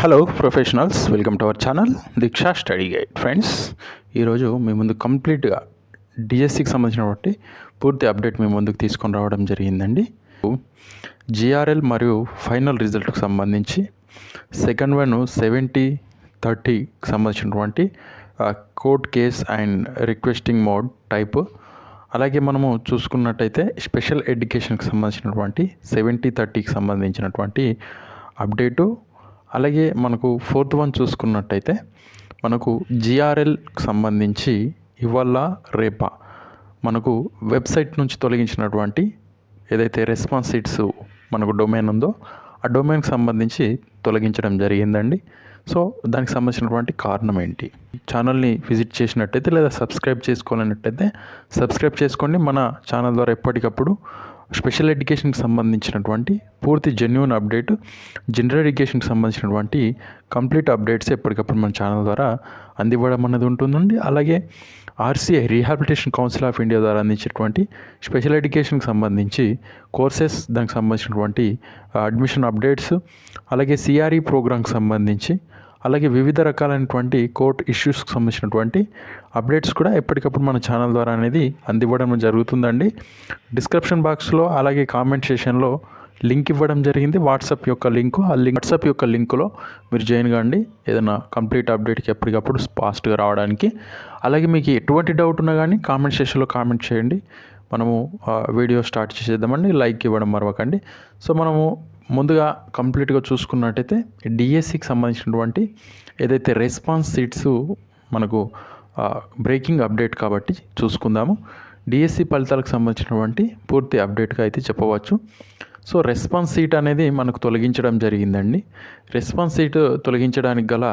Hello professionals welcome to our channel Deeksha study guide friends ఈరోజు మీ ముందు కంప్లీట్గా డిఎస్సికి సంబంధించినటువంటి పూర్తి అప్డేట్ మీ ముందుకు తీసుకొని రావడం జరిగిందండి. జిఆర్ఎల్ మరియు ఫైనల్ రిజల్ట్కు సంబంధించి సెకండ్ వన్ సెవెంటీ థర్టీకి సంబంధించినటువంటి court case and requesting mode type అలాగే మనము చూసుకున్నట్టయితే స్పెషల్ ఎడ్యుకేషన్కి సంబంధించినటువంటి సెవెంటీ థర్టీకి సంబంధించినటువంటి అప్డేటు అలాగే మనకు ఫోర్త్ వన్ చూసుకున్నట్టయితే మనకు జిఆర్ఎల్కి సంబంధించి ఇవాళ రేపా మనకు వెబ్సైట్ నుంచి తొలగించినటువంటి ఏదైతే రెస్పాన్స్ సీట్స్ మనకు డొమైన్ ఉందో ఆ డొమైన్కి సంబంధించి తొలగించడం జరిగిందండి. సో దానికి సంబంధించినటువంటి కారణం ఏంటి? ఛానల్ని విజిట్ చేసినట్టయితే లేదా సబ్స్క్రైబ్ చేసుకోవాలన్నట్టయితే సబ్స్క్రైబ్ చేసుకోండి. మన ఛానల్ ద్వారా ఎప్పటికప్పుడు స్పెషల్ ఎడ్యుకేషన్కి సంబంధించినటువంటి పూర్తి జెన్యున్ అప్డేట్ జనరల్ ఎడ్యుకేషన్కి సంబంధించినటువంటి కంప్లీట్ అప్డేట్స్ ఎప్పటికప్పుడు మన ఛానల్ ద్వారా అందివ్వడం అనేది ఉంటుందండి. అలాగే R C I rehabilitation council of India ద్వారా అందించేటువంటి స్పెషల్ ఎడ్యుకేషన్కి సంబంధించి కోర్సెస్ దానికి సంబంధించినటువంటి uh, అడ్మిషన్ అప్డేట్స్ అలాగే సిఆర్ఈ ప్రోగ్రామ్కి సంబంధించి అలాగే వివిధ రకాలైనటువంటి కోర్ట్ ఇష్యూస్కి సంబంధించినటువంటి అప్డేట్స్ కూడా ఎప్పటికప్పుడు మన ఛానల్ ద్వారా అనేది అందివ్వడం జరుగుతుందండి. డిస్క్రిప్షన్ బాక్స్లో అలాగే కామెంట్ సెషన్లో లింక్ ఇవ్వడం జరిగింది. వాట్సాప్ యొక్క లింకు ఆ లింక్ వాట్సాప్ యొక్క లింకులో మీరు జాయిన్ కాండి. ఏదైనా కంప్లీట్ అప్డేట్కి ఎప్పటికప్పుడు ఫాస్ట్గా రావడానికి. అలాగే మీకు ఎటువంటి డౌట్ ఉన్నా కానీ కామెంట్ సెషన్లో కామెంట్ చేయండి. మనము వీడియో స్టార్ట్ చేసేద్దామండి. లైక్ ఇవ్వడం మరవకండి. సో మనము ముందుగా కంప్లీట్గా చూసుకున్నట్టయితే డిఎస్సికి సంబంధించినటువంటి ఏదైతే రెస్పాన్స్ సీట్స్ మనకు బ్రేకింగ్ అప్డేట్ కాబట్టి చూసుకుందాము. డిఎస్సి ఫలితాలకు సంబంధించినటువంటి పూర్తి అప్డేట్గా అయితే చెప్పవచ్చు. సో రెస్పాన్స్ సీట్ అనేది మనకు తొలగించడం జరిగిందండి. రెస్పాన్స్ సీట్ తొలగించడానికి గల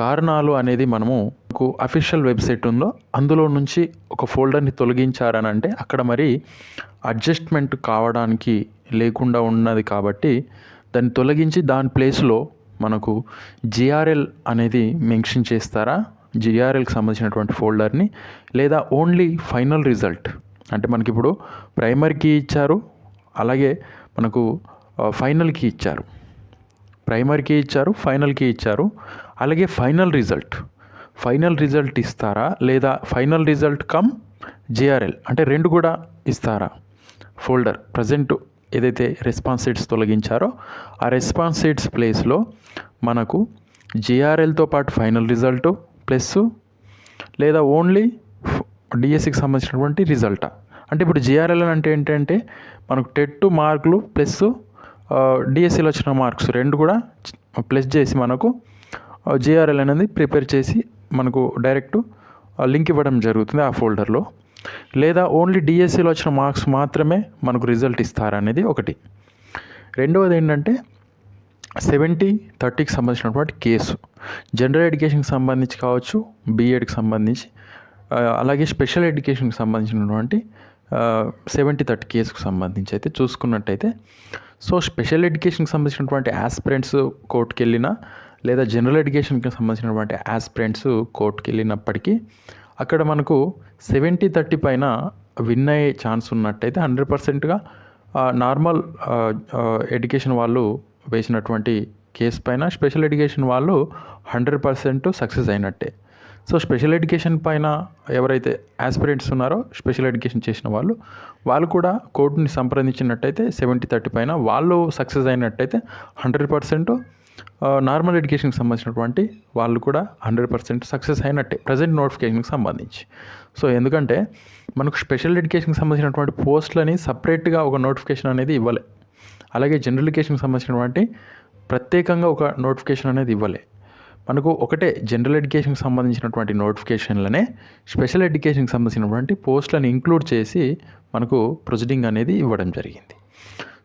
కారణాలు అనేది మనము అఫీషియల్ వెబ్సైట్ ఉందో అందులో నుంచి ఒక ఫోల్డర్ని తొలగించారని అంటే అక్కడ మరి అడ్జస్ట్మెంట్ కావడానికి లేకుండా ఉన్నది కాబట్టి దాన్ని తొలగించి దాని ప్లేస్లో మనకు జిఆర్ఎల్ అనేది మెన్షన్ చేస్తారా? జిఆర్ఎల్కి సంబంధించినటువంటి ఫోల్డర్ని లేదా ఓన్లీ ఫైనల్ రిజల్ట్? అంటే మనకి ఇప్పుడు ప్రైమరీకి ఇచ్చారు అలాగే మనకు ఫైనల్కి ఇచ్చారు. ప్రైమరీకి ఇచ్చారు ఫైనల్కి ఇచ్చారు అలాగే ఫైనల్ రిజల్ట్. ఫైనల్ రిజల్ట్ ఇస్తారా లేదా ఫైనల్ రిజల్ట్ కమ్ జిఆర్ఎల్ అంటే రెండు కూడా ఇస్తారా ఫోల్డర్? ప్రజెంట్ ఏదైతే రెస్పాన్స్ సీట్స్ తొలగించారో ఆ రెస్పాన్స్ సీట్స్ ప్లేస్లో మనకు జిఆర్ఎల్తో పాటు ఫైనల్ రిజల్ట్ ప్లస్ లేదా ఓన్లీ డిఎస్సికి సంబంధించినటువంటి రిజల్టా. అంటే ఇప్పుడు జిఆర్ఎల్ అంటే ఏంటంటే మనకు టెట్ మార్కులు ప్లస్ డిఎస్సిలో వచ్చిన మార్క్స్ రెండు కూడా ప్లస్ చేసి మనకు జిఆర్ఎల్ అనేది ప్రిపేర్ చేసి మనకు డైరెక్ట్ లింక్ ఇవ్వడం జరుగుతుంది ఆ ఫోల్డర్లో. లేదా ఓన్లీ డిఎస్సిలో వచ్చిన మార్క్స్ మాత్రమే మనకు రిజల్ట్ ఇస్తారనేది ఒకటి. రెండవది ఏంటంటే సెవెంటీ థర్టీకి సంబంధించినటువంటి కేసు. జనరల్ ఎడ్యుకేషన్కి సంబంధించి కావచ్చు బీఎడ్కి సంబంధించి అలాగే స్పెషల్ ఎడ్యుకేషన్కి సంబంధించినటువంటి సెవెంటీ థర్టీ కేసుకు సంబంధించి అయితే చూసుకున్నట్టయితే సో స్పెషల్ ఎడ్యుకేషన్కి సంబంధించినటువంటి ఆస్పిరెంట్స్ కోర్టుకి వెళ్ళినా లేదా జనరల్ ఎడ్యుకేషన్కి సంబంధించినటువంటి ఆస్పిరెంట్స్ కోర్టుకి వెళ్ళినప్పటికీ అక్కడ మనకు సెవెంటీ థర్టీ పైన విన్ అయ్యే ఛాన్స్ ఉన్నట్టయితే హండ్రెడ్ పర్సెంట్గా నార్మల్ ఎడ్యుకేషన్ వాళ్ళు వేసినటువంటి కేసు పైన స్పెషల్ ఎడ్యుకేషన్ వాళ్ళు హండ్రెడ్ పర్సెంట్ సక్సెస్ అయినట్టే. సో స్పెషల్ ఎడ్యుకేషన్ పైన ఎవరైతే ఆస్పిరెంట్స్ ఉన్నారో స్పెషల్ ఎడ్యుకేషన్ చేసిన వాళ్ళు వాళ్ళు కూడా కోర్టుని సంప్రదించినట్టయితే సెవెంటీ థర్టీ పైన వాళ్ళు సక్సెస్ అయినట్టయితే హండ్రెడ్ పర్సెంట్ నార్మల్ ఎడ్యుకేషన్కి సంబంధించినటువంటి వాళ్ళు కూడా హండ్రెడ్ పర్సెంట్ సక్సెస్ అయినట్టే ప్రజెంట్ నోటిఫికేషన్కి సంబంధించి. సో ఎందుకంటే మనకు స్పెషల్ ఎడ్యుకేషన్కి సంబంధించినటువంటి పోస్టులని సపరేట్గా ఒక నోటిఫికేషన్ అనేది ఇవ్వలే. అలాగే జనరల్ ఎడ్యుకేషన్కి సంబంధించినటువంటి ప్రత్యేకంగా ఒక నోటిఫికేషన్ అనేది ఇవ్వలే. మనకు ఒకటే జనరల్ ఎడ్యుకేషన్కి సంబంధించినటువంటి నోటిఫికేషన్లనే స్పెషల్ ఎడ్యుకేషన్కి సంబంధించినటువంటి పోస్టులను ఇంక్లూడ్ చేసి మనకు ప్రొసీడింగ్ అనేది ఇవ్వడం జరిగింది.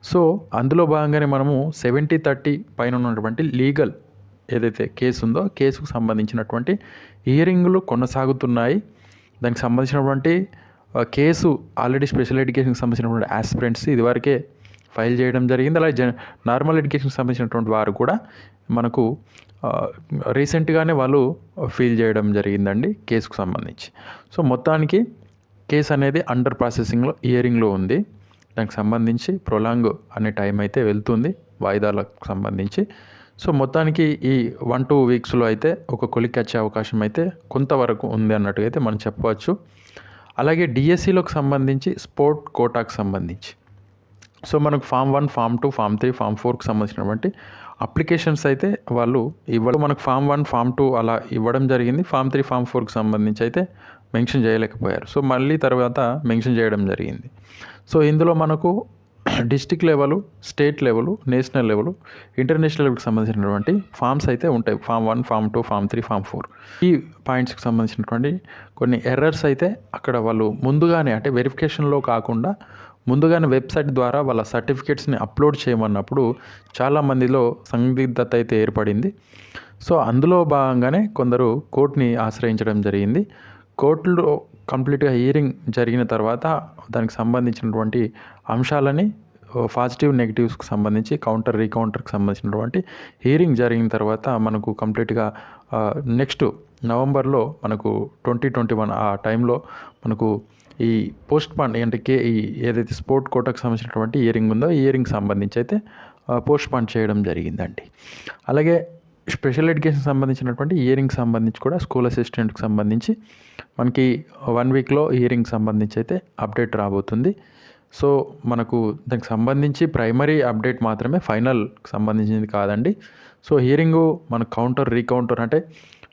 సో అందులో భాగంగానే మనము సెవెంటీ థర్టీ పైన ఉన్నటువంటి లీగల్ ఏదైతే కేసు ఉందో కేసుకు సంబంధించినటువంటి హియరింగ్లు కొనసాగుతున్నాయి. దానికి సంబంధించినటువంటి కేసు ఆల్రెడీ స్పెషల్ ఎడ్యుకేషన్కి సంబంధించినటువంటి ఆస్పిరెంట్స్ ఇదివరకే ఫైల్ చేయడం జరిగింది. అలాగే జన నార్మల్ ఎడ్యుకేషన్కి సంబంధించినటువంటి వారు కూడా మనకు రీసెంట్గానే వాళ్ళు ఫీల్ చేయడం జరిగిందండి కేసుకు సంబంధించి. సో మొత్తానికి కేసు అనేది అండర్ ప్రాసెసింగ్లో ఇయరింగ్లో ఉంది. దానికి సంబంధించి ప్రొలాంగ్ అనే టైం అయితే వెళ్తుంది వాయిదాలకు సంబంధించి. సో మొత్తానికి ఈ వన్ టూ వీక్స్లో అయితే ఒక కొలిక్ వచ్చే అవకాశం అయితే కొంతవరకు ఉంది అన్నట్టుగా అయితే మనం చెప్పవచ్చు. అలాగే డిఎస్సిలోకి సంబంధించి స్పోర్ట్ కోటాకు సంబంధించి. సో మనకు form one form two form three form ఫోర్కి సంబంధించినటువంటి అప్లికేషన్స్ అయితే వాళ్ళు ఇవ్వడం మనకు ఫామ్ వన్ ఫామ్ టూ అలా ఇవ్వడం జరిగింది. ఫామ్ త్రీ ఫామ్ ఫోర్కి సంబంధించి అయితే మెన్షన్ చేయలేకపోయారు. సో మళ్ళీ తర్వాత మెన్షన్ చేయడం జరిగింది. సో ఇందులో మనకు district level state level national level international లెవెల్కి సంబంధించినటువంటి ఫామ్స్ అయితే ఉంటాయి. Form one form two form three form four. ఈ పాయింట్స్కి సంబంధించినటువంటి కొన్ని ఎర్రర్స్ అయితే అక్కడ వాళ్ళు ముందుగానే అంటే వెరిఫికేషన్లో కాకుండా ముందుగానే వెబ్సైట్ ద్వారా వాళ్ళ సర్టిఫికేట్స్ని అప్లోడ్ చేయమన్నప్పుడు చాలామందిలో సందిగ్ధత అయితే ఏర్పడింది. సో అందులో భాగంగానే కొందరు కోర్టుని ఆశ్రయించడం జరిగింది. కోర్టులో కంప్లీట్గా హియరింగ్ జరిగిన తర్వాత దానికి సంబంధించినటువంటి అంశాలని పాజిటివ్ నెగిటివ్స్కి సంబంధించి కౌంటర్ రీకౌంటర్కి సంబంధించినటువంటి హియరింగ్ జరిగిన తర్వాత మనకు కంప్లీట్గా నెక్స్ట్ నవంబర్లో మనకు ట్వంటీ ట్వంటీ వన్ ఆ టైంలో మనకు ఈ పోస్ట్ పాన్ అంటే కే ఈ ఏదైతే స్పోర్ట్ కోటకు సంబంధించినటువంటి ఇయరింగ్ ఉందో ఇయరింగ్ సంబంధించి అయితే పోస్ట్ పాన్ చేయడం జరిగిందండి. అలాగే స్పెషల్ ఎడ్యుకేషన్ సంబంధించినటువంటి ఇయరింగ్ సంబంధించి కూడా స్కూల్ అసిస్టెంట్కి సంబంధించి మనకి వన్ వీక్లో ఇయరింగ్ సంబంధించి అయితే అప్డేట్ రాబోతుంది. సో మనకు దానికి సంబంధించి ప్రైమరీ అప్డేట్ మాత్రమే ఫైనల్ సంబంధించింది కాదండి. సో హియరింగ్ మన కౌంటర్ రీకౌంటర్ అంటే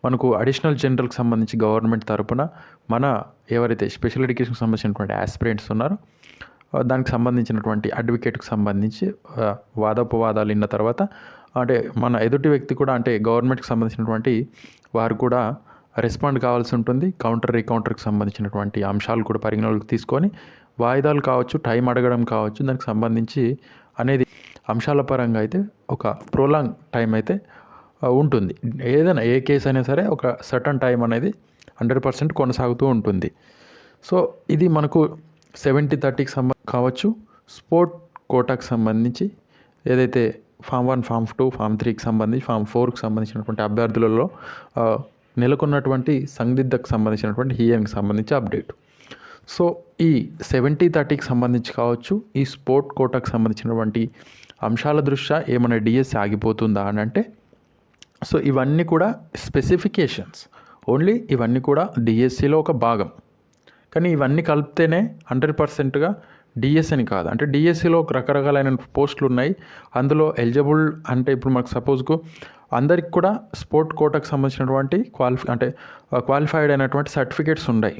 మనకు అడిషనల్ జనరల్కి సంబంధించి గవర్నమెంట్ తరపున మన ఎవరైతే స్పెషల్ ఎడ్యుకేషన్కి సంబంధించినటువంటి ఆస్పిరెంట్స్ ఉన్నారో దానికి సంబంధించినటువంటి అడ్వకేట్కి సంబంధించి వాదోపవాదాలు విన్న తర్వాత అంటే మన ఎదుటి వ్యక్తి కూడా అంటే గవర్నమెంట్కి సంబంధించినటువంటి వారు కూడా రెస్పాండ్ కావాల్సి ఉంటుంది. కౌంటర్ రీకౌంటర్కి సంబంధించినటువంటి అంశాలు కూడా పరిగణలోకి తీసుకొని వాయిదాలు కావచ్చు టైం అడగడం కావచ్చు దానికి సంబంధించి అనేది అంశాల పరంగా అయితే ఒక ప్రోలాంగ్ టైం అయితే ఉంటుంది. ఏదైనా ఏ కేసు అయినా సరే ఒక సర్టన్ టైం అనేది హండ్రెడ్ పర్సెంట్ కొనసాగుతూ ఉంటుంది. సో ఇది మనకు సెవెంటీ థర్టీకి సంబంధ కావచ్చు. స్పోర్ట్ కోటాకు సంబంధించి ఏదైతే form one form two form త్రీకి సంబంధించి ఫామ్ ఫోర్కి సంబంధించినటువంటి అభ్యర్థులలో నెలకొన్నటువంటి సందిగ్ధకు సంబంధించినటువంటి హియరింగ్కి సంబంధించి అప్డేట్. సో ఈ సెవెంటీ థర్టీకి సంబంధించి కావచ్చు ఈ స్పోర్ట్ కోటాకు సంబంధించినటువంటి అంశాల దృష్ట్యా ఏమైనా డిఎస్ ఆగిపోతుందా అని అంటే సో ఇవన్నీ కూడా స్పెసిఫికేషన్స్. ఓన్లీ ఇవన్నీ కూడా డిఎస్సిలో ఒక భాగం. కానీ ఇవన్నీ కలిపితేనే హండ్రెడ్ పర్సెంట్గా డిఎస్ అని కాదు. అంటే డిఎస్సిలో రకరకాలైన పోస్టులు ఉన్నాయి. అందులో ఎలిజిబుల్ అంటే ఇప్పుడు మనకు సపోజ్కు అందరికి కూడా స్పోర్ట్ కోటాకు సంబంధించినటువంటి క్వాలిఫి అంటే క్వాలిఫైడ్ అయినటువంటి సర్టిఫికేట్స్ ఉన్నాయి.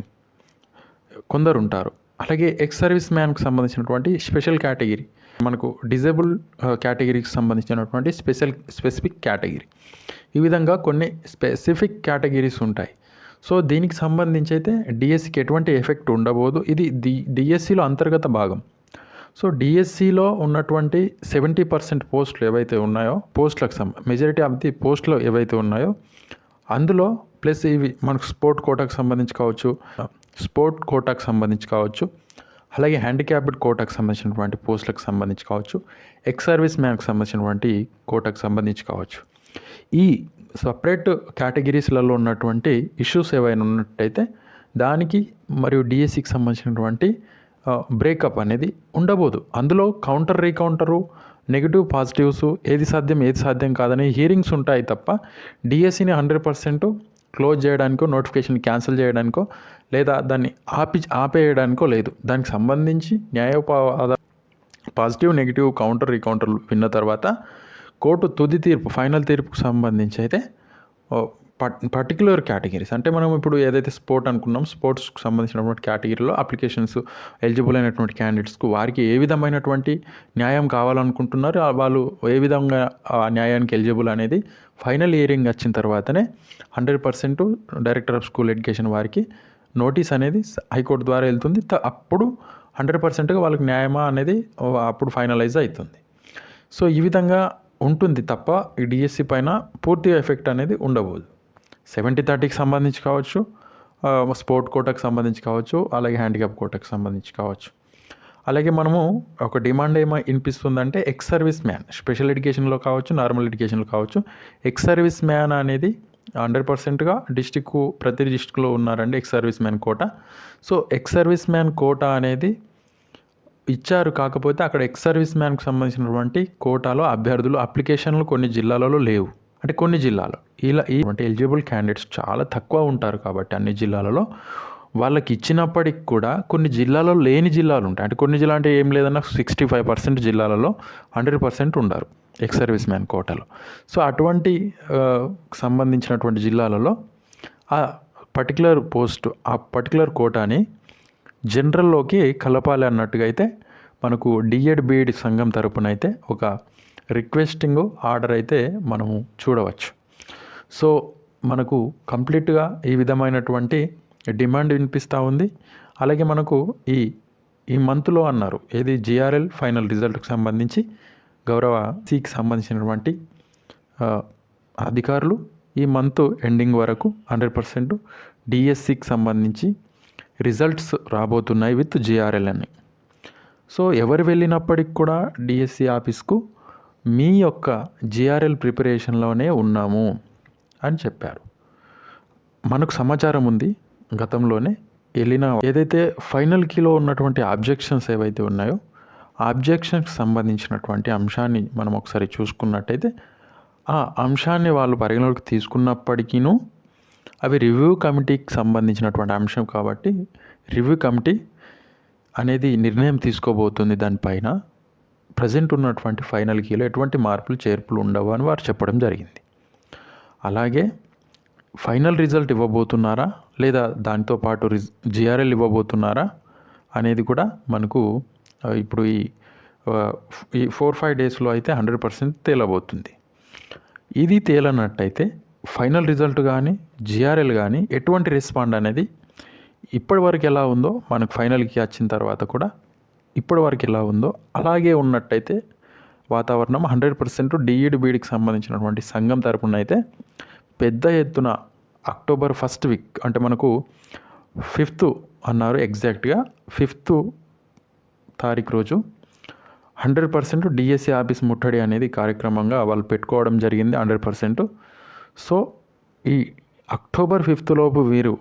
కొందరు ఉంటారు అలాగే ఎక్స్ సర్వీస్ మ్యాన్కి సంబంధించినటువంటి స్పెషల్ కేటగిరీ. మనకు డిజేబుల్ కేటగిరీకి సంబంధించినటువంటి స్పెషల్ స్పెసిఫిక్ కేటగిరీ. ఈ విధంగా కొన్ని స్పెసిఫిక్ కేటగిరీస్ ఉంటాయి. సో దీనికి సంబంధించి అయితే డిఎస్సికి ఎటువంటి ఎఫెక్ట్ ఉండబోదు. ఇది డి డిఎస్సిలో అంతర్గత భాగం. సో డిఎస్సిలో ఉన్నటువంటి సెవెంటీ పర్సెంట్ పోస్టులు ఏవైతే ఉన్నాయో పోస్టులకు సంబ మెజారిటీ ఆఫ్ ది పోస్టులు ఏవైతే ఉన్నాయో అందులో ప్లస్ ఇవి మనకు స్పోర్ట్ కోటాకు సంబంధించి కావచ్చు స్పోర్ట్ కోటాకు సంబంధించి కావచ్చు అలాగే హ్యాండిక్యాప్డ్ కోటాకు సంబంధించినటువంటి పోస్టులకు సంబంధించి కావచ్చు ఎక్స్ సర్వీస్ మ్యాన్కి సంబంధించినటువంటి కోటాకు సంబంధించి కావచ్చు. ఈ సపరేట్ కేటగిరీస్లలో ఉన్నటువంటి ఇష్యూస్ ఏవైనా ఉన్నట్టయితే దానికి మరియు డిఎస్సికి సంబంధించినటువంటి బ్రేకప్ అనేది ఉండబోదు. అందులో కౌంటర్ రీకౌంటరు నెగిటివ్ పాజిటివ్స్ ఏది సాధ్యం ఏది సాధ్యం కాదని హియరింగ్స్ ఉంటాయి తప్ప డిఎస్సిని హండ్రెడ్ పర్సెంట్ క్లోజ్ చేయడానికో నోటిఫికేషన్ క్యాన్సిల్ చేయడానికో లేదా దాన్ని ఆపి ఆపేయడానికో లేదు. దానికి సంబంధించి న్యాయోపాద పాజిటివ్ నెగిటివ్ కౌంటర్ రీకౌంటర్లు విన్న తర్వాత కోర్టు తుది తీర్పు ఫైనల్ తీర్పుకు సంబంధించి అయితే పర్టికులర్ కేటగిరీస్ అంటే మనం ఇప్పుడు ఏదైతే స్పోర్ట్ అనుకున్నాం స్పోర్ట్స్కి సంబంధించినటువంటి కేటగిరీలో అప్లికేషన్స్ ఎలిజిబుల్ అయినటువంటి క్యాండిడేట్స్కు వారికి ఏ విధమైనటువంటి న్యాయం కావాలనుకుంటున్నారు వాళ్ళు ఏ విధంగా ఆ న్యాయానికి ఎలిజిబుల్ అనేది ఫైనల్ ఇయరింగ్ వచ్చిన తర్వాతనే hundred percent director of school education వారికి నోటీస్ అనేది హైకోర్టు ద్వారా వెళ్తుంది. త- అప్పుడు హండ్రెడ్ పర్సెంట్గా వాళ్ళకి న్యాయమా అనేది అప్పుడు ఫైనలైజ్ అవుతుంది. సో ఈ విధంగా ఉంటుంది తప్ప ఈ డిఎస్సి పైన పూర్తి ఎఫెక్ట్ అనేది ఉండబోదు. సెవెంటీ థర్టీకి సంబంధించి కావచ్చు స్పోర్ట్ కోటకు సంబంధించి కావచ్చు అలాగే హ్యాండిక్యాప్ కోటకు సంబంధించి కావచ్చు. అలాగే మనము ఒక డిమాండ్ ఏమో వినిపిస్తుందంటే ఎక్స్ సర్వీస్ మ్యాన్ స్పెషల్ ఎడ్యుకేషన్లో కావచ్చు నార్మల్ ఎడ్యుకేషన్లో కావచ్చు ఎక్స్ సర్వీస్ మ్యాన్ అనేది హండ్రెడ్ పర్సెంట్గా డిస్టిక్ ప్రతి డిస్టిక్లో ఉన్నారండి ex service man quota. So ex service man quota అనేది ఇచ్చారు. కాకపోతే అక్కడ ఎక్స్ సర్వీస్ మ్యాన్కు సంబంధించినటువంటి కోటాలో అభ్యర్థులు అప్లికేషన్లు కొన్ని జిల్లాలలో లేవు. అంటే కొన్ని జిల్లాలో. ఇలా ఈ అంటే ఎలిజిబుల్ క్యాండిడేట్స్ చాలా తక్కువ ఉంటారు కాబట్టి అన్ని జిల్లాలలో. వాళ్ళకి ఇచ్చినప్పటికి కూడా కొన్ని జిల్లాలో లేని జిల్లాలు ఉంటాయి. అంటే కొన్ని జిల్లా అంటే ఏం లేదన్నా సిక్స్టీ ఫైవ్ పర్సెంట్ జిల్లాలలో హండ్రెడ్ పర్సెంట్ ఉండరు ఎక్స్ సర్వీస్ మ్యాన్ కోటాలో. సో అటువంటి సంబంధించినటువంటి జిల్లాలలో ఆ పర్టికులర్ పోస్ట్ ఆ పర్టికులర్ కోటాని జనరల్లోకి కలపాలి అన్నట్టుగా అయితే మనకు డిఎడ్ బిఎడ్ సంఘం తరపున అయితే ఒక రిక్వెస్టింగ్ ఆర్డర్ అయితే మనము చూడవచ్చు. సో మనకు కంప్లీట్గా ఈ విధమైనటువంటి డిమాండ్ వినిపిస్తూ ఉంది. అలాగే మనకు ఈ ఈ మంత్లో అన్నారు ఏది జిఆర్ఎల్ ఫైనల్ రిజల్ట్కు సంబంధించి గౌరవ సికి సంబంధించినటువంటి అధికారులు ఈ మంత్ ఎండింగ్ వరకు హండ్రెడ్ పర్సెంట్ డిఎస్సికి సంబంధించి రిజల్ట్స్ రాబోతున్నాయి విత్ జిఆర్ఎల్ అని. సో ఎవరు వెళ్ళినప్పటికి కూడా డిఎస్సి ఆఫీస్కు మీ యొక్క జిఆర్ఎల్ ప్రిపరేషన్లోనే ఉన్నాము అని చెప్పారు. మనకు సమాచారం ఉంది. గతంలోనే వెళ్ళిన ఏదైతే ఫైనల్ కీలో ఉన్నటువంటి ఆబ్జెక్షన్స్ ఏవైతే ఉన్నాయో ఆబ్జెక్షన్కి సంబంధించినటువంటి అంశాన్ని మనం ఒకసారి చూసుకున్నట్టయితే ఆ అంశాన్ని వాళ్ళు పరిగణలోకి తీసుకున్నప్పటికీను అవి రివ్యూ కమిటీకి సంబంధించినటువంటి అంశం కాబట్టి రివ్యూ కమిటీ అనేది నిర్ణయం తీసుకోబోతుంది దానిపైన. ప్రజెంట్ ఉన్నటువంటి ఫైనల్ కీలో ఎటువంటి మార్పులు చేర్పులు ఉండవు అని వారు చెప్పడం జరిగింది. అలాగే ఫైనల్ రిజల్ట్ ఇవ్వబోతున్నారా? లేదా దానితో పాటు రిజ్ జిఆర్ఎల్ ఇవ్వబోతున్నారా? అనేది కూడా మనకు ఇప్పుడు ఈ ఈ ఫోర్ ఫైవ్ డేస్లో అయితే హండ్రెడ్ పర్సెంట్ తేలబోతుంది. ఇది తేలనట్టయితే ఫైనల్ రిజల్ట్ కానీ జిఆర్ఎల్ కానీ ఎటువంటి రెస్పాండ్ అనేది ఇప్పటి వరకు ఎలా ఉందో మనకు ఫైనల్కి వచ్చిన తర్వాత కూడా ఇప్పటి వరకు ఎలా ఉందో అలాగే ఉన్నట్టయితే వాతావరణం హండ్రెడ్ పర్సెంట్ డిఈడి బీడికి సంబంధించినటువంటి సంఘం తరపున అయితే పెద్ద ఎత్తున అక్టోబర్ ఫస్ట్ వీక్ అంటే మనకు ఫిఫ్త్ అన్నారు ఎగ్జాక్ట్గా. ఫిఫ్త్ తారీఖు రోజు హండ్రెడ్ పర్సెంట్ డిఎస్సి ఆఫీస్ ముట్టడి అనేది కార్యక్రమంగా వాళ్ళు పెట్టుకోవడం జరిగింది హండ్రెడ్ పర్సెంట్. సో ఈ అక్టోబర్ ఫిఫ్త్ లోపు వీరు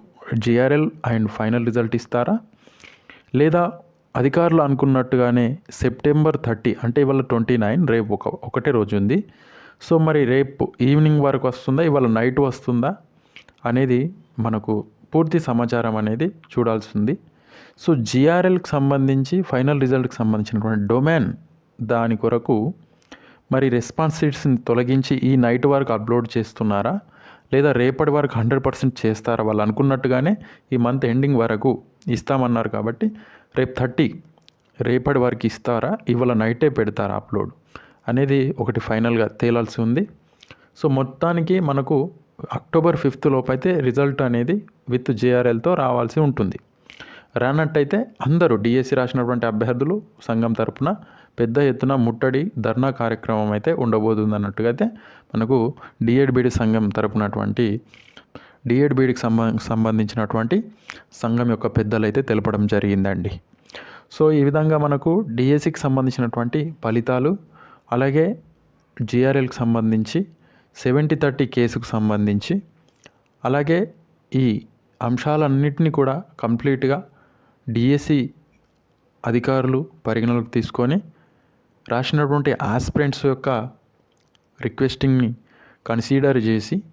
జిఆర్ఎల్ అండ్ ఫైనల్ రిజల్ట్ ఇస్తారా? లేదా అధికారులు అనుకున్నట్టుగానే సెప్టెంబర్ థర్టీ అంటే ఇవాళ ట్వంటీ నైన్ రేపు ఒక ఒకటే రోజు ఉంది. సో మరి రేపు ఈవినింగ్ వరకు వస్తుందా? ఇవాళ నైట్ వస్తుందా? అనేది మనకు పూర్తి సమాచారం అనేది చూడాల్సింది సో జిఆర్ఎల్కి సంబంధించి ఫైనల్ రిజల్ట్కి సంబంధించినటువంటి డొమైన్ దాని కొరకు మరి రెస్పాన్స్ షీట్స్ని తొలగించి ఈ నైట్ వరకు అప్లోడ్ చేస్తున్నారా? లేదా రేపటి వరకు హండ్రెడ్ పర్సెంట్ చేస్తారా? వాళ్ళు అనుకున్నట్టుగానే ఈ మంత్ ఎండింగ్ వరకు ఇస్తామన్నారు కాబట్టి రేపు థర్టీ రేపటి వరకు ఇస్తారా? ఇవాళ నైటే పెడతారా అప్లోడ్? అనేది ఒకటి ఫైనల్గా తేలాల్సి ఉంది. సో మొత్తానికి మనకు అక్టోబర్ ఫిఫ్త్ లోపు అయితే రిజల్ట్ అనేది విత్ జేఆర్ఎల్తో రావాల్సి ఉంటుంది. రానట్టయితే అందరూ డిఎస్సి రాసినటువంటి అభ్యర్థులు సంఘం తరపున పెద్ద ఎత్తున ముట్టడి ధర్నా కార్యక్రమం అయితే ఉండబోతుంది అన్నట్టుగా అయితే మనకు డిఎడ్బిడి సంఘం తరపునటువంటి డిఎడ్బిడికి సంబ సంబంధించినటువంటి సంఘం యొక్క పెద్దలు అయితే తెలపడం జరిగిందండి. సో ఈ విధంగా మనకు డిఎస్సికి సంబంధించినటువంటి ఫలితాలు అలాగే జిఆర్ఎల్కి సంబంధించి సెవెంటీ థర్టీ కేసుకు సంబంధించి అలాగే ఈ అంశాలన్నింటినీ కూడా కంప్లీట్గా డిఎస్సి అధికారులు పరిగణలోకి తీసుకొని రాసినటువంటి ఆస్పిరెంట్స్ యొక్క రిక్వెస్టింగ్ని కన్సిడర్ చేసి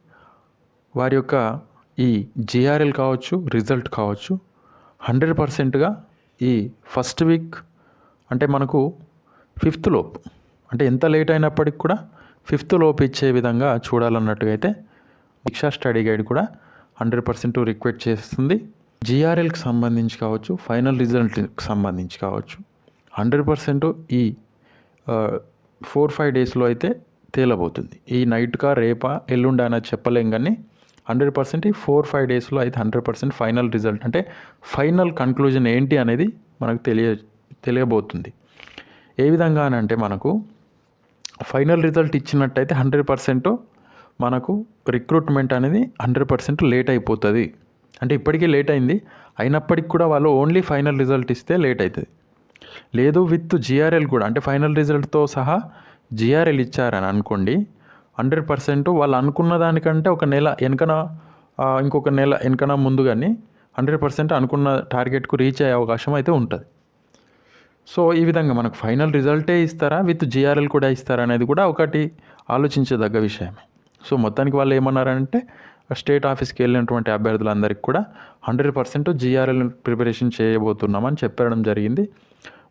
వారి యొక్క ఈ జిఆర్ఎల్ కావచ్చు రిజల్ట్ కావచ్చు హండ్రెడ్ పర్సెంట్గా ఈ ఫస్ట్ వీక్ అంటే మనకు ఫిఫ్త్ లోపు అంటే ఎంత లేట్ అయినప్పటికి కూడా ఫిఫ్త్ లోపు ఇచ్చే విధంగా చూడాలన్నట్టుగా అయితే దీక్షా స్టడీ గైడ్ కూడా హండ్రెడ్ పర్సెంట్ రిక్వెస్ట్ చేస్తుంది. జిఆర్ఎల్కి సంబంధించి కావచ్చు ఫైనల్ రిజల్ట్కి సంబంధించి కావచ్చు హండ్రెడ్ పర్సెంట్ ఈ ఫోర్ ఫైవ్ డేస్లో అయితే తేలబోతుంది. ఈ నైట్కా రేపా ఎల్లుండా అనేది చెప్పలేం కానీ హండ్రెడ్ పర్సెంట్ ఈ ఫోర్ ఫైవ్ డేస్లో అయితే హండ్రెడ్ పర్సెంట్ ఫైనల్ రిజల్ట్ అంటే ఫైనల్ కన్క్లూజన్ ఏంటి అనేది మనకు తెలియ తెలియబోతుంది. ఏ విధంగా అని అంటే మనకు ఫైనల్ రిజల్ట్ ఇచ్చినట్టయితే హండ్రెడ్ పర్సెంట్ మనకు రిక్రూట్మెంట్ అనేది హండ్రెడ్ పర్సెంట్ లేట్ అయిపోతుంది. అంటే ఇప్పటికీ లేట్ అయింది. అయినప్పటికీ కూడా వాళ్ళు ఓన్లీ ఫైనల్ రిజల్ట్ ఇస్తే లేట్ అవుతుంది లేదు విత్ జిఆర్ఎల్ కూడా. అంటే ఫైనల్ రిజల్ట్తో సహా జిఆర్ఎల్ ఇచ్చారని అనుకోండి హండ్రెడ్ పర్సెంట్ వాళ్ళు అనుకున్న దానికంటే ఒక నెల వెనకన ఇంకొక నెల వెనకన ముందు కానీ హండ్రెడ్ పర్సెంట్ అనుకున్న టార్గెట్కు రీచ్ అయ్యే అవకాశం అయితే ఉంటుంది. సో ఈ విధంగా మనకు ఫైనల్ రిజల్టే ఇస్తారా విత్ జిఆర్ఎల్ కూడా ఇస్తారా అనేది కూడా ఒకటి ఆలోచించదగ్గ విషయమే. సో మొత్తానికి వాళ్ళు ఏమన్నారంటే స్టేట్ ఆఫీస్కి వెళ్ళినటువంటి అభ్యర్థులందరికీ కూడా hundred percent G R L preparation చేయబోతున్నామని చెప్పడం జరిగింది.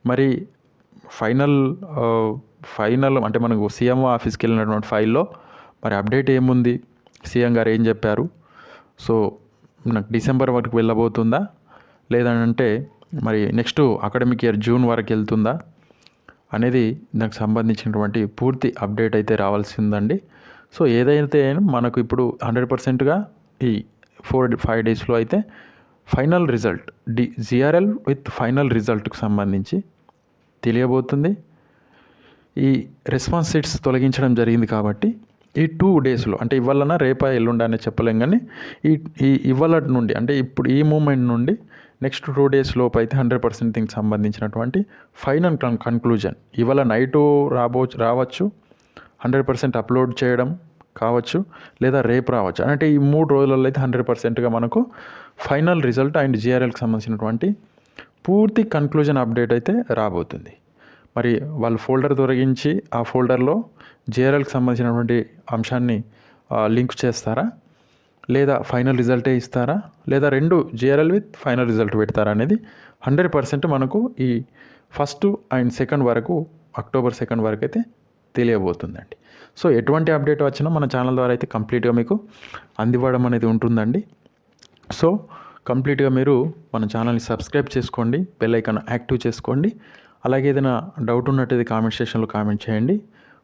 మరి ఫైనల్ ఫైనల్ అంటే మనకు సీఎం ఆఫీస్కి వెళ్ళినటువంటి ఫైల్లో మరి అప్డేట్ ఏముంది? సీఎం గారు ఏం చెప్పారు? సో నాకు డిసెంబర్ వరకు వెళ్ళబోతుందా? లేదంటే మరి నెక్స్ట్ అకాడమిక్ ఇయర్ జూన్ వరకు వెళ్తుందా? అనేది దానికి సంబంధించినటువంటి పూర్తి అప్డేట్ అయితే రావాల్సిందండి. సో ఏదైతే మనకు ఇప్పుడు హండ్రెడ్ పర్సెంట్గా ఈ ఫోర్ ఫైవ్ డేస్లో అయితే final result D GRL with final రిజల్ట్కి సంబంధించి తెలియబోతుంది. ఈ రెస్పాన్స్ సీట్స్ తొలగించడం జరిగింది కాబట్టి ఈ టూ డేస్లో అంటే ఇవాళన రేపా ఎల్లుండా అని చెప్పలేం కానీ ఈ ఈ ఇవాళ నుండి అంటే ఇప్పుడు ఈ మూమెంట్ నుండి నెక్స్ట్ టూ డేస్ లోపు అయితే హండ్రెడ్ పర్సెంట్ దీనికి సంబంధించినటువంటి ఫైనల్ కన్ కన్క్లూజన్. ఇవాళ నైటు రాబో రావచ్చు. హండ్రెడ్ పర్సెంట్ అప్లోడ్ చేయడం కావచ్చు లేదా రేపు రావచ్చు. అంటే ఈ మూడు రోజులలో అయితే హండ్రెడ్ పర్సెంట్గా మనకు ఫైనల్ రిజల్ట్ అండ్ జిఆర్ఎల్కి సంబంధించినటువంటి పూర్తి కన్క్లూజన్ అప్డేట్ అయితే రాబోతుంది. మరి వాళ్ళు ఫోల్డర్ తొలగించి ఆ ఫోల్డర్లో జేఆర్ఎల్కి సంబంధించినటువంటి అంశాన్ని లింక్ చేస్తారా? లేదా ఫైనల్ రిజల్టే ఇస్తారా? లేదా రెండు జేఆర్ఎల్ విత్ ఫైనల్ రిజల్ట్ పెడతారా అనేది హండ్రెడ్ పర్సెంట్ మనకు ఈ ఫస్ట్ అండ్ సెకండ్ వరకు అక్టోబర్ సెకండ్ వరకు అయితే తెలియబోతుందండి. సో ఎటువంటి అప్డేట్ వచ్చినా మన ఛానల్ ద్వారా అయితే కంప్లీట్గా మీకు అందివ్వడం అనేది ఉంటుందండి. సో కంప్లీట్గా మీరు మన ఛానల్ని సబ్స్క్రైబ్ చేసుకోండి బెల్ ఐకాన్ యాక్టివ్ చేసుకోండి. అలాగే ఏదైనా డౌట్ ఉన్నట్టయితే కామెంట్ సెషన్లో కామెంట్ చేయండి.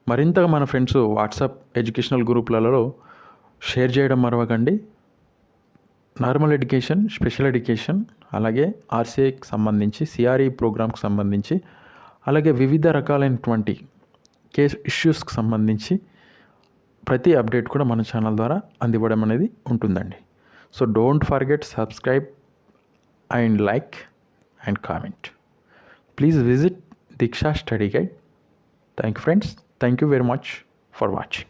మరింతగా మన ఫ్రెండ్స్ వాట్సాప్ ఎడ్యుకేషనల్ గ్రూప్లలో షేర్ చేయడం మరవకండి. నార్మల్ ఎడ్యుకేషన్ స్పెషల్ ఎడ్యుకేషన్ అలాగే ఆర్సీఐకి సంబంధించి సిఆర్ఈ ప్రోగ్రామ్కి సంబంధించి అలాగే వివిధ రకాలైనటువంటి కేస్ ఇష్యూస్కి సంబంధించి ప్రతి అప్డేట్ కూడా మన ఛానల్ ద్వారా అందివ్వడం అనేది ఉంటుందండి. So don't forget subscribe and like and comment. Please visit Diksha Study Guide. Thank you friends. Thank you very much for watching.